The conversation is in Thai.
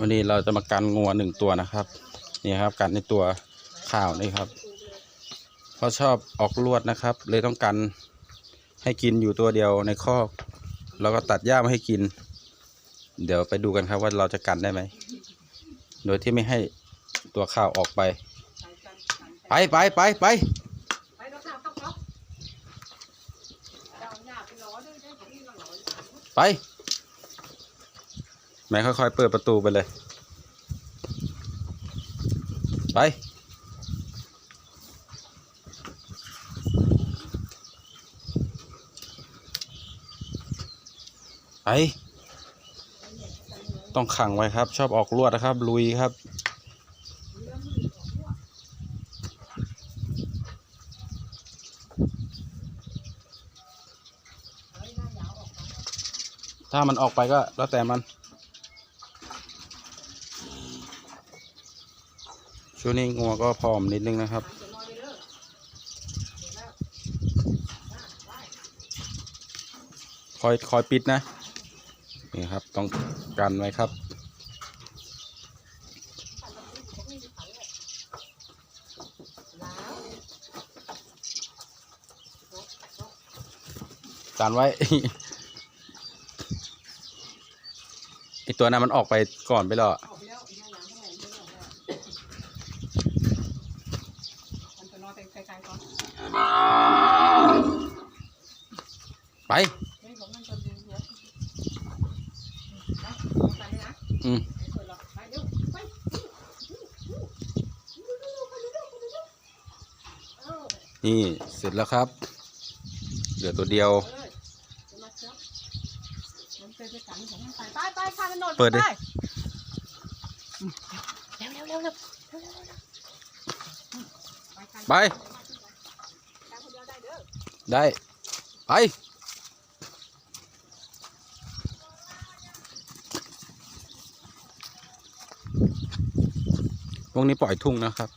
วันนี้เราจะมากันงัวหนึ่งตัวนะครับ นี่ครับกันในตัวข่าวนี่ครับเพราะชอบออกลวดนะครับ เลยต้องกันให้กินอยู่ตัวเดียวในคอกแล้วก็ตัดหญ้ามาให้กิน เดี๋ยวไปดูกันครับว่าเราจะกันได้ไหมโดยที่ไม่ให้ตัวข้าวออกไป ไปไปไปไปไป แม่ค่อยๆเปิดประตูไปเลย ไปไปต้องขังไว้ครับ ชอบออกลวดนะครับ ลุยครับ ถ้ามันออกไปก็แล้วแต่มัน ช่วงนี้งัวก็พร้อมนิดนึงนะครับ คอยคอยปิดนะ นี่ครับต้องกันไว้ครับ กันไว้ไอตัวนั้นมันออกไปก่อนไปแล้วอะ ออกไปแล้วหน้าหลังข้างหลังไม่ออกแล้วมันจะนอนไกลๆก่อน ไปอืมนี่เสร็จแล้วครับ เหลือตัวเดียว เปิดดิเร็วเร็วเร็วเร็วไป ได้ ไป พวกนี้ปล่อยทุ่งนะครับ